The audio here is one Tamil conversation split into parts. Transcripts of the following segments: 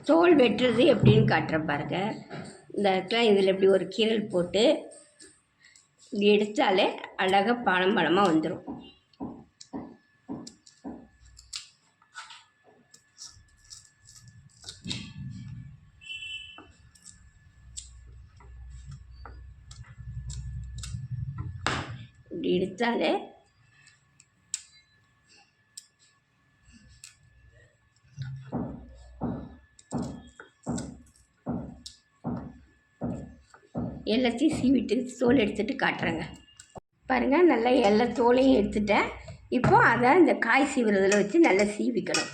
தோல் வெட்டுறது எப்படின்னு காட்டுறேன் பாருங்க. இந்த இடத்துல இதில் இப்படி ஒரு கீரல் போட்டு இப்படி எடுத்தாலே அழகாக பழம் பழமாக வந்துடும் இப்படி எடுத்தாலே எல்லாத்தையும் சீவிட்டு தோல் எடுத்துகிட்டு காட்டுறேங்க. பாருங்கள் நல்லா எல்லா தோலையும் எடுத்துட்டேன். இப்போ அதை இந்த காய் சீவுறதில் வச்சு நல்லா சீவிக்கணும்.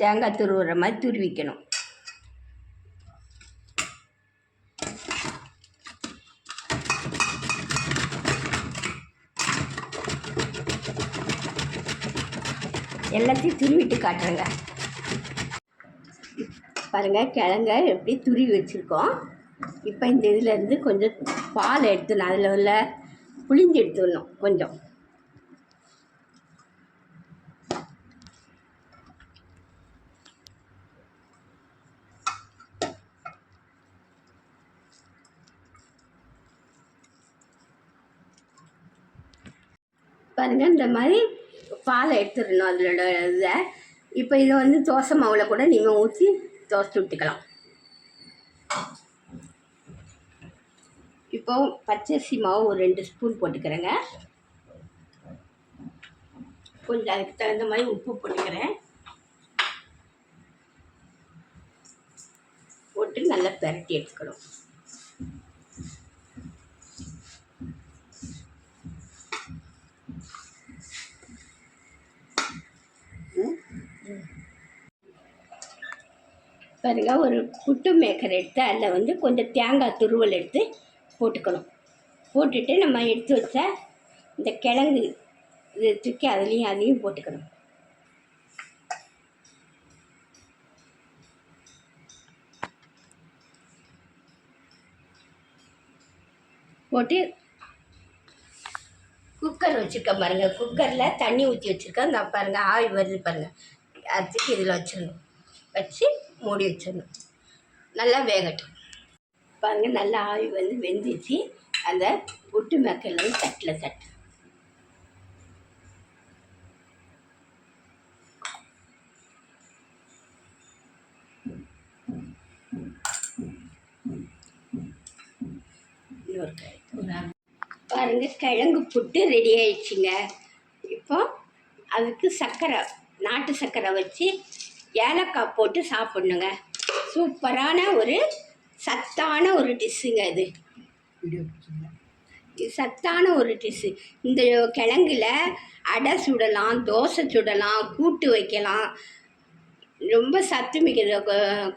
தேங்காய் துருவுற மாதிரி துருவிக்கணும். எல்லாத்தையும் துருவிட்டு காட்டுறேங்க. பாருங்கள் கிழங்க எப்படி துருவி வச்சுருக்கோம். இப்போ இந்த இதுலேருந்து கொஞ்சம் பால் எடுத்துடணும் அதில் உள்ள புளிஞ்சு எடுத்துடணும் கொஞ்சம். பாருங்க இந்த மாதிரி பாலை எடுத்துடணும் அதோட இதை. இப்போ இதை வந்து தோசை மாவில் கூட நீங்கள் ஊற்றி தோசை விட்டுக்கலாம் இப்போ பச்சரிசி மாவு ஒரு ரெண்டு ஸ்பூன் போட்டுக்கிறேங்க. கொஞ்சம் அதுக்கு தகுந்த மாதிரி உப்பு போட்டுக்கிறேன். போட்டு நல்லா பெரட்டி எடுத்துக்கணும். பாருங்க ஒரு புட்டு மேக்கர் எடுத்து அதில் வந்து கொஞ்சம் தேங்காய் துருவல் எடுத்து போட்டுக்கணும். போட்டுட்டு நம்ம எடுத்து வச்ச இந்த கிழங்கு இது தூக்கி அதுலேயும் அதையும் போட்டுக்கணும். போட்டு குக்கர் வச்சுருக்கேன் பாருங்கள் குக்கரில் தண்ணி ஊற்றி வச்சுருக்கேன். நான் பாருங்கள் ஆவி வருது பாருங்கள் அதுக்கு இதில் வச்சிடணும். வச்சு மூடி வச்சிடணும். நல்லா வேகட்டும். பாருங்கள் நல்லா ஆவி வந்து வெந்துச்சு. அந்த புட்டு மக்கள் வந்து தட்டில் தட்டு. இன்னொரு பாருங்க கிழங்கு புட்டு ரெடி ஆயிடுச்சுங்க. இப்போ அதுக்கு சர்க்கரை நாட்டு சர்க்கரை வச்சு ஏலக்காய் போட்டு சாப்பிட்ணுங்க. சூப்பரான ஒரு சத்தான ஒரு டிஷ்ஷுங்க இது. இது சத்தான ஒரு டிஷ்ஷு. இந்த கிழங்குல அடை சுடலாம் தோசை சுடலாம் கூட்டு வைக்கலாம். ரொம்ப சத்து மிக்கது.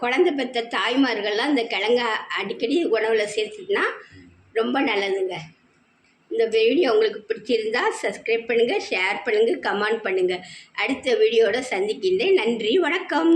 குழந்தை பெற்ற தாய்மார்கள்லாம் இந்த கிழங்க அடிக்கடி உணவில் சேர்த்துட்டுனா ரொம்ப நல்லதுங்க. இந்த வீடியோ உங்களுக்கு பிடிச்சிருந்தா சப்ஸ்கிரைப் பண்ணுங்கள் ஷேர் பண்ணுங்கள் கமெண்ட் பண்ணுங்கள் அடுத்த வீடியோட சந்திக்கின்றேன். நன்றி வணக்கம்.